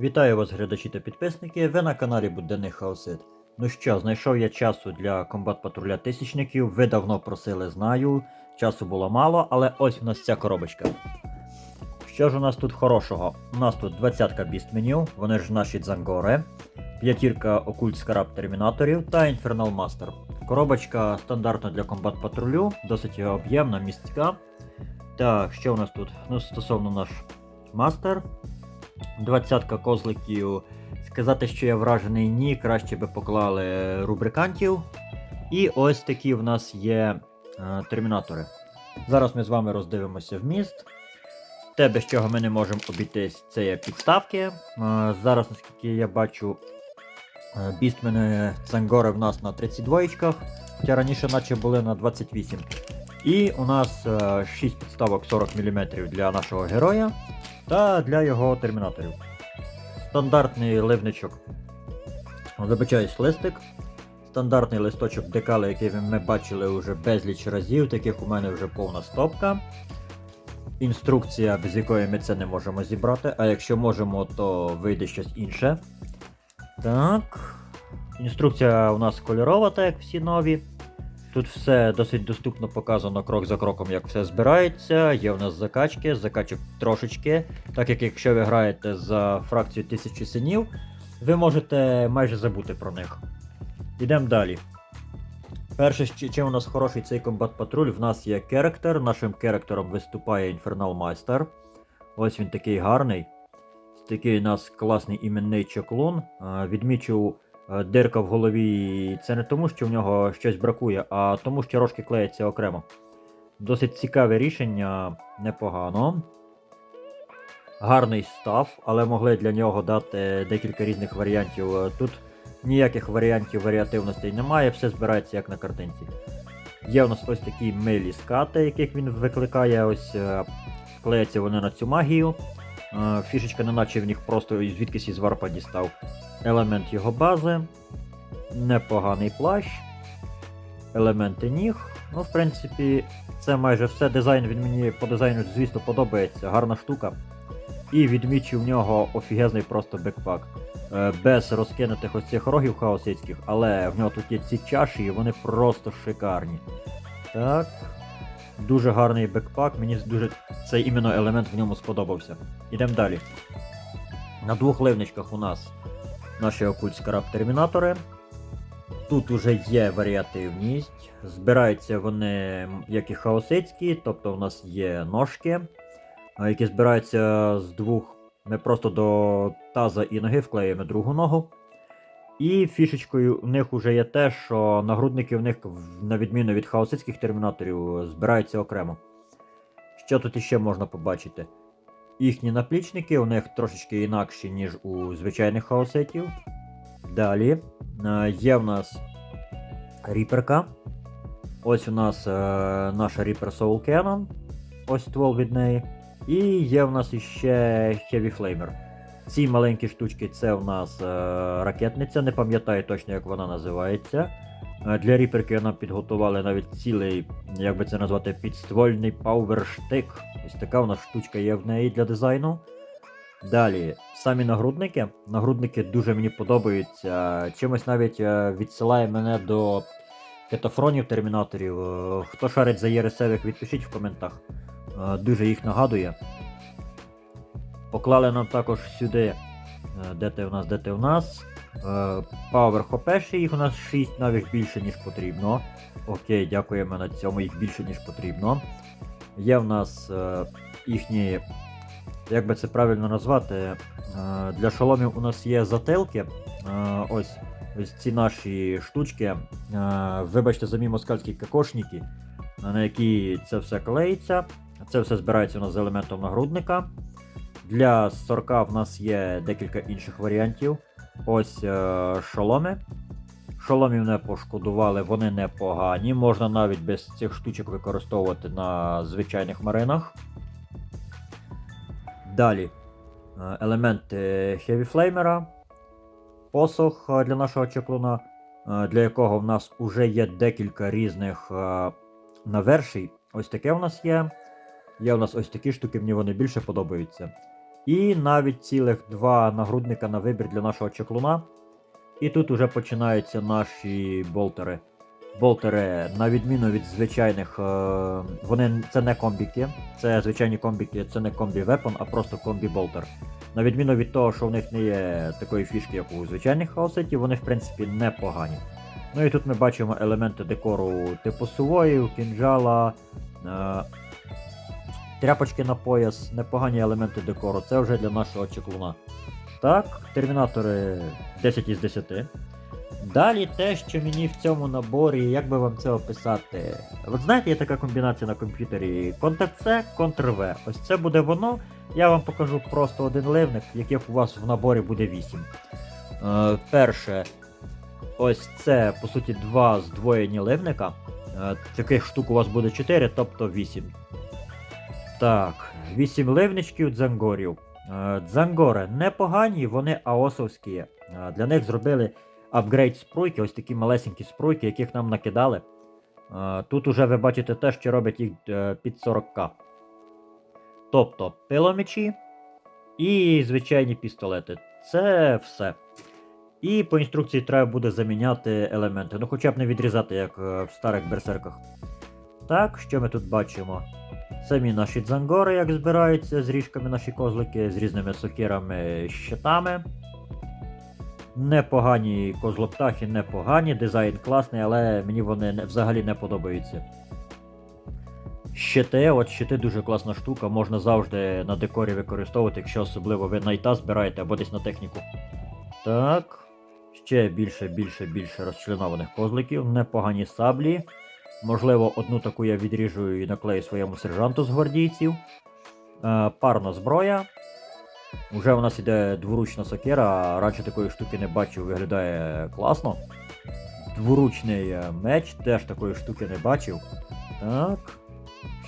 Вітаю вас, глядачі та підписники. Ви на каналі Буденний Хаосит. Ну що, знайшов я часу для комбат патруля тисячників. Ви давно просили, знаю. Часу було мало, але ось у нас ця коробочка. Що ж у нас тут хорошого? У нас тут 20-ка бістменів, вони ж наші дзангори, п'ятірка окульт скраб термінаторів та інфернал мастер. Коробочка стандартна для комбат патрулю, досить об'ємна, містка. Так, що у нас тут? Ну, стосовно наш мастер. Двадцятка козликів. Сказати, що я вражений, ні, краще би поклали рубрикантів. І ось такі в нас є е, термінатори. Зараз ми з вами роздивимося вміст. Те, без чого ми не можемо обійтись, це є підставки. Е, зараз, наскільки я бачу, е, бістмени Цангори в нас на 32 очках, хоча раніше наче були на 28. І у нас е, 6 підставок 40 мм для нашого героя та для його термінаторів. Стандартний ливничок. Вибачаюсь, листик. Стандартний листочок декали, який ми бачили вже безліч разів, таких у мене вже повна стопка. Інструкція, без якої ми це не можемо зібрати, а якщо можемо, то вийде щось інше. Так. Інструкція у нас кольорова, так як всі нові. Тут все досить доступно показано крок за кроком, як все збирається. Є в нас закачки, закачок трошечки. Так як якщо ви граєте за фракцію тисячі синів, ви можете майже забути про них. Йдемо далі. Перше, чим у нас хороший цей комбат патруль, в нас є керектер. Нашим керектером виступає Інфернал Майстер. Ось він такий гарний. Такий у нас класний іменний чоклун. Е, Відмічу дирка в голові. Це не тому, що в нього щось бракує, а тому, що рожки клеяться окремо. Досить цікаве рішення, непогано. Гарний став, але могли для нього дати декілька різних варіантів. Е, Тут ніяких варіантів варіативностей немає, все збирається як на картинці. Є у нас ось такі милі скати, яких він викликає, ось е, клеяться вони на цю магію. Е, Фішечка, неначе в них просто звідкись із варпа дістав. Елемент його бази. Непоганий плащ. Елементи ніг. Ну, в принципі, це майже все. Дизайн він мені по дизайну, звісно, подобається. Гарна штука. І відмічу в нього офігезний просто бекпак. Е, Без розкинутих ось цих рогів хаосицьких, але в нього тут є ці чаші, і вони просто шикарні. Так. Дуже гарний бекпак, мені дуже цей іменно елемент в ньому сподобався. Ідемо далі. На двох ливничках у нас наші окульт скраб термінатори. Тут уже є варіативність. Збираються вони як і хаосицькі, тобто у нас є ножки, які збираються з двох. Ми просто до таза і ноги вклеїмо другу ногу. І фішечкою у них вже є те, що нагрудники в них, на відміну від хаосицьких термінаторів, збираються окремо. Що тут іще можна побачити? Їхні наплічники у них трошечки інакші, ніж у звичайних хаоситів. Далі е, є в нас ріперка. Ось у нас е, наша Reaper Soul Cannon. Ось ствол від неї. І є в нас іще Heavy Flamer. Ці маленькі штучки це у нас е, ракетниця, не пам'ятаю точно, як вона називається. Е, Для ріперки нам підготували навіть цілий, як би це назвати, підствольний пауверштик. Ось така у нас штучка є в неї для дизайну. Далі, самі нагрудники. Нагрудники дуже мені подобаються. Чимось навіть е, відсилає мене до кетафронів термінаторів. Е, Хто шарить за єресевих, відпишіть в коментах. Е, Дуже їх нагадує. Поклали нам також сюди. Де ти у нас, де ти у нас? Power хопеші, їх у нас 6, навіть більше, ніж потрібно. Окей, дякуємо на цьому, їх більше, ніж потрібно. Є в нас е, їхні, як би це правильно назвати, е, для шоломів у нас є затилки. Е, ось, ось ці наші штучки. Вибачте за мій москальські кокошники, на які це все клеїться. Це все збирається у нас з елементом нагрудника. Для сорка в нас є декілька інших варіантів. Ось шоломи. Шоломів не пошкодували, вони непогані. Можна навіть без цих штучок використовувати на звичайних маринах. Далі е, елементи Heavy Flamer, посох е, для нашого чеклуна, е, для якого в нас вже є декілька різних навершій. Ось таке у нас є. Є у нас ось такі штуки, мені вони більше подобаються. І навіть цілих два нагрудника на вибір для нашого чеклуна. І тут уже починаються наші болтери. Болтери, на відміну від звичайних, е, вони це не комбіки, це звичайні комбіки, це не комбі вепон, а просто комбі болтер. На відміну від того, що в них не є такої фішки, як у звичайних хаоситів, вони в принципі непогані. Ну і тут ми бачимо елементи декору типу сувоїв, кінжала, е, тряпочки на пояс, непогані елементи декору. Це вже для нашого чеклуна. Так, термінатори 10 із 10. Далі те, що мені в цьому наборі, як би вам це описати. От знаєте, є така комбінація на комп'ютері Ctrl-C, Ctrl-V. Ось це буде воно. Я вам покажу просто один ливник, яких у вас в наборі буде 8. Е, перше, ось це, по суті, два здвоєні ливника. Е, таких штук у вас буде 4, тобто 8. Так, 8 ливничків дзангорів. Е, Дзангори непогані, вони аосовські. Е, Для них зробили апгрейд спруйки, ось такі малесенькі спруйки, яких нам накидали. Е, Тут уже ви бачите те, що робить їх під 40к. Тобто пиломічі і звичайні пістолети. Це все. І по інструкції треба буде заміняти елементи. Ну хоча б не відрізати, як в старих берсерках. Так, що ми тут бачимо? Самі наші дзангори, як збираються з ріжками наші козлики, з різними сокирами, щитами. Непогані козлоптахи, непогані, дизайн класний, але мені вони взагалі не подобаються. Щити, от щити дуже класна штука, можна завжди на декорі використовувати, якщо особливо ви найта збираєте або десь на техніку. Так. Ще більше, більше, більше розчленованих козликів, непогані саблі. Можливо, одну таку я відріжу і наклею своєму сержанту з гвардійців. Е, парна зброя. Уже у нас іде дворучна сокира, раніше такої штуки не бачив, виглядає класно. Дворучний е, меч, теж такої штуки не бачив. Так.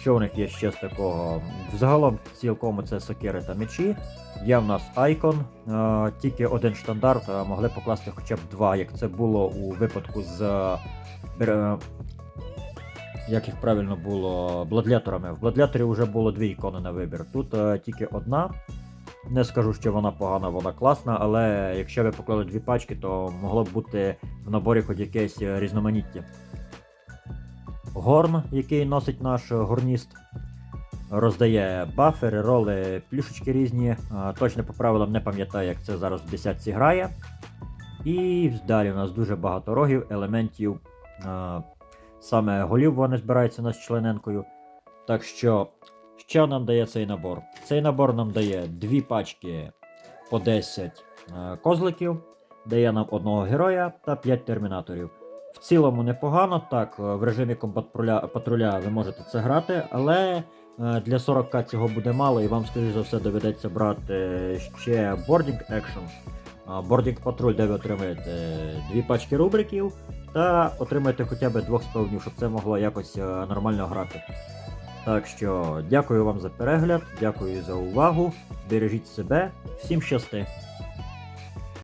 Що у них є ще з такого? Взагалом цілком це сокири та мечі. Є в нас айкон, е, тільки один штандарт, могли покласти хоча б два, як це було у випадку з. Як їх правильно було, бладляторами. В бладляторі вже було дві ікони на вибір. Тут е, тільки одна. Не скажу, що вона погана, вона класна, але якщо ви поклали дві пачки, то могло б бути в наборі хоч якесь е, різноманіття. Горн, який носить наш е, горніст, роздає бафери, роли, плюшечки різні. Е, Точно по правилам не пам'ятаю, як це зараз в десятці грає. І далі у нас дуже багато рогів, елементів. Саме голів вони збираються у нас члененкою. Так що, що нам дає цей набор? Цей набор нам дає дві пачки по 10 е, козликів, дає нам одного героя та 5 термінаторів. В цілому непогано, так, е, в режимі комбат патруля, патруля ви можете це грати, але е, для 40к цього буде мало, і вам, скоріш за все, доведеться брати ще Boarding Action. Бордінг патруль, де ви отримаєте дві пачки рубриків, та отримаєте хоча б двох спавнів, щоб це могло якось е, нормально грати. Так що дякую вам за перегляд, дякую за увагу. Бережіть себе, всім щасти!